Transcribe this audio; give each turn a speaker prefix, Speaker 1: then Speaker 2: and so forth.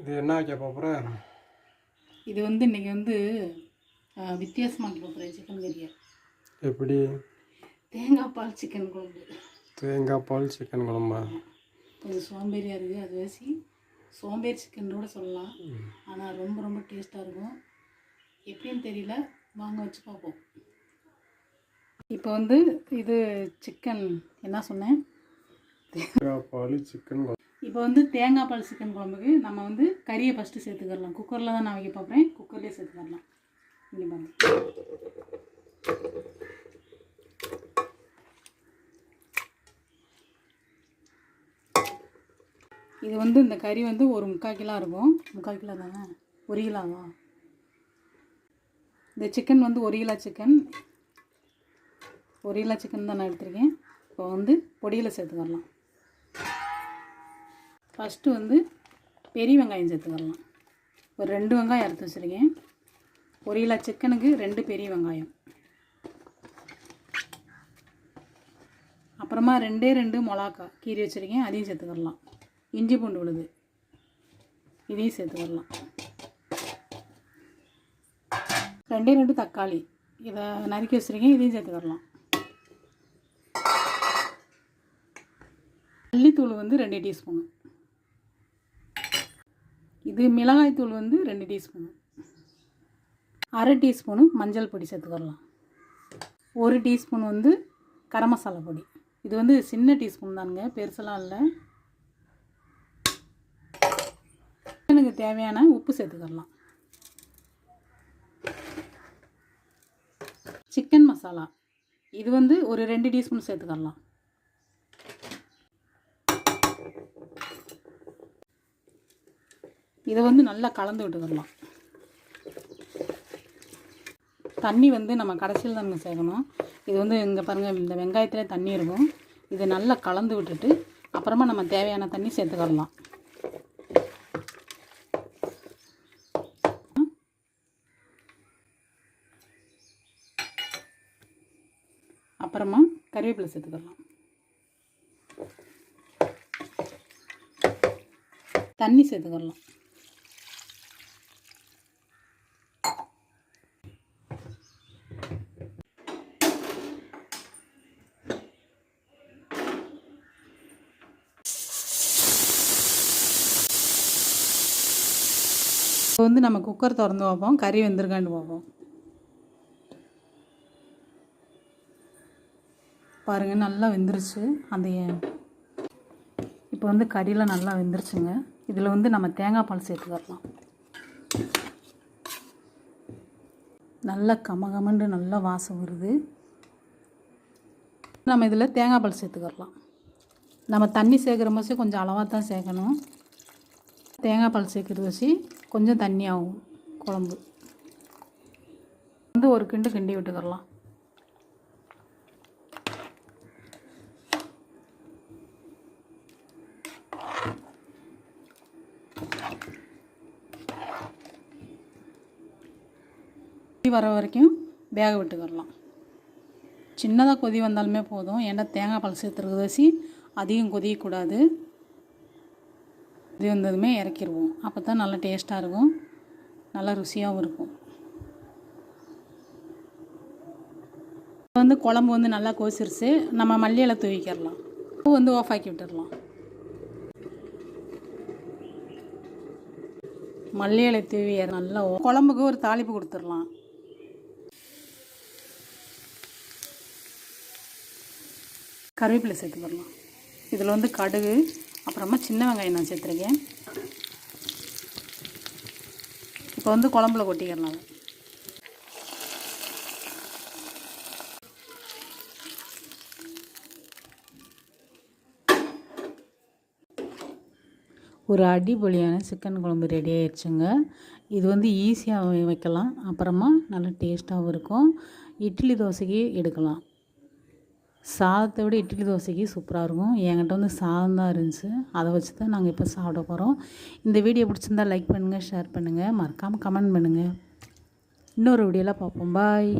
Speaker 1: இது என்ன வைக்க போகிற
Speaker 2: இது வந்து இன்றைக்கி வந்து வித்தியாசமாக போகிறேன் சிக்கன் கறியை.
Speaker 1: எப்படி?
Speaker 2: தேங்காய் பால் சிக்கன் குழம்பு.
Speaker 1: தேங்காய் பால் சிக்கன் குழம்பா?
Speaker 2: கொஞ்சம் சோம்பேறியாக இருக்குது அது வச்சு சோம்பேறி சிக்கன் கூட சொல்லலாம். ஆனால் ரொம்ப ரொம்ப டேஸ்ட்டாக இருக்கும். எப்படின்னு தெரியல வாங்க வச்சு பார்ப்போம். இப்போ வந்து இது சிக்கன் என்ன சொன்னேன்?
Speaker 1: தேங்காய் பால் சிக்கன் குழம்பு.
Speaker 2: இப்போ வந்து தேங்காய் பால் சிக்கன் குழம்புக்கு நம்ம வந்து கறியை ஃபஸ்ட்டு சேர்த்துக்கரலாம் குக்கரில் தான் நான் வைக்க பார்ப்பேன் குக்கர்லேயே சேர்த்துக்கலாம் இங்கே பாருங்க. இது வந்து இந்த கறி வந்து ஒரு முக்கால் கிலோ இருக்கும். முக்கால் கிலோ தானே? ஒரு கிலோவா? இந்த சிக்கன் வந்து ஒரு கிலோ சிக்கன். ஒரு கிலோ சிக்கன் தான் நான் எடுத்திருக்கேன். இப்போ வந்து பொடியில் சேர்த்துக்கலாம் ஃபஸ்ட்டு வந்து பெரிய வெங்காயம் சேர்த்துக்கலாம். ஒரு ரெண்டு வெங்காயம் அறுத்து வச்சுருக்கேன். ஒரு கிலோ சிக்கனுக்கு ரெண்டு பெரிய வெங்காயம். அப்புறமா ரெண்டே ரெண்டு மிளகா கீரி வச்சுருக்கேன். அதையும் சேர்த்துக்கலாம். இஞ்சி பூண்டு விழுது. இதையும் சேர்த்துக்கலாம். ரெண்டே ரெண்டு தக்காளி. இதை நறுக்கி வச்சுருக்கேன். இதையும் சேர்த்துக்கலாம். மல்லித்தூள் வந்து ரெண்டு டீஸ்பூனு. இது மிளகாய்த்தூள் வந்து ரெண்டு டீஸ்பூன். அரை டீஸ்பூனு மஞ்சள் பொடி சேர்த்துக்கலாம் ஒரு டீஸ்பூன் வந்து கரம் மசாலா பொடி. இது வந்து சின்ன டீஸ்பூன் தானுங்க பெருசெல்லாம் இல்லை. எனக்கு தேவையான உப்பு சேர்த்துக்கலாம் சிக்கன் மசாலா. இது வந்து ஒரு ரெண்டு டீஸ்பூன் சேர்த்துக்கலாம் இதை வந்து நல்லா கலந்து விட்டுக்கலாம் தண்ணி வந்து நம்ம கடைசியில் தான் சேர்க்கணும். இது வந்து இங்கே பாருங்கள் இந்த வெங்காயத்தில் தண்ணி இருக்கும். இதை நல்லா கலந்து விட்டுட்டு அப்புறமா நம்ம தேவையான தண்ணி சேர்த்துக்கலாம் அப்புறமா கருவேப்பிலை சேர்த்துக்கலாம் தண்ணி சேர்த்துக்கலாம் இப்போ வந்து நம்ம குக்கர் திறந்து பார்ப்போம் கறி வெந்திருக்கான்னு பார்ப்போம் பாருங்கள் நல்லா வெந்துருச்சு. அந்த இப்போ வந்து கறியெலாம் நல்லா வெந்துருச்சுங்க. இதில் வந்து நம்ம தேங்காய் பால் சேர்த்துக்கலாம் நல்லா கமகமண்டு நல்லா வாசம் வருது. நம்ம இதில் தேங்காய் பால் சேர்த்துக்கலாம் நம்ம தண்ணி சேர்க்குற மாதிரி கொஞ்சம் அளவாக தான் சேர்க்கணும். தேங்காய் பால் சேர்க்குறது வச்சு கொஞ்சம் தண்ணி ஆகும் குழம்பு. வந்து ஒரு கிண்டு கிண்டி விட்டுக்கிறலாம். வர வரைக்கும் வேக விட்டுக்கிறலாம். சின்னதாக கொதி வந்தாலுமே போதும். ஏன்னா தேங்காய் பால் சேர்த்துருக்க வச்சு அதிகம் கொதிக்கக்கூடாது. இது வந்ததுமே இறக்கிடுவோம் அப்போ தான் நல்லா டேஸ்ட்டாக இருக்கும். நல்லா ருசியாகவும் இருக்கும். வந்து குழம்பு வந்து நல்லா கொதிச்சிருச்சு. நம்ம மல்லி இலை தூவிக்கிறலாம் பூ வந்து ஆஃப் ஆக்கி விட்டுடலாம். மல்லி இலை தூவி நல்லா குழம்புக்கு ஒரு தாளிப்பு கொடுத்துடலாம். கருவேப்பிலை சேர்த்து வரலாம் இதில் வந்து கடுகு அப்புறமா சின்ன வெங்காயம் நான் சேர்த்துருக்கேன். இப்போ வந்து குழம்புல கொட்டிக்கிறலாம் ஒரு அடிபொழியான சிக்கன் குழம்பு ரெடி ஆயிடுச்சுங்க இது வந்து ஈஸியாக வைக்கலாம். அப்புறமா நல்லா டேஸ்ட்டாகவும் இருக்கும். இட்லி தோசைக்கு எடுக்கலாம். சாதத்தை விட இட்லி தோசைக்கு சூப்பராக இருக்கும். என்கிட்ட வந்து சாதம் தான் இருந்துச்சு. அதை வச்சு தான் நாங்கள் இப்போ சாப்பிட போகிறோம் இந்த வீடியோ பிடிச்சிருந்தா லைக் பண்ணுங்கள் ஷேர் பண்ணுங்கள் மறக்காமல் கமெண்ட் பண்ணுங்கள் இன்னொரு வீடியோவில் பார்ப்போம். பாய்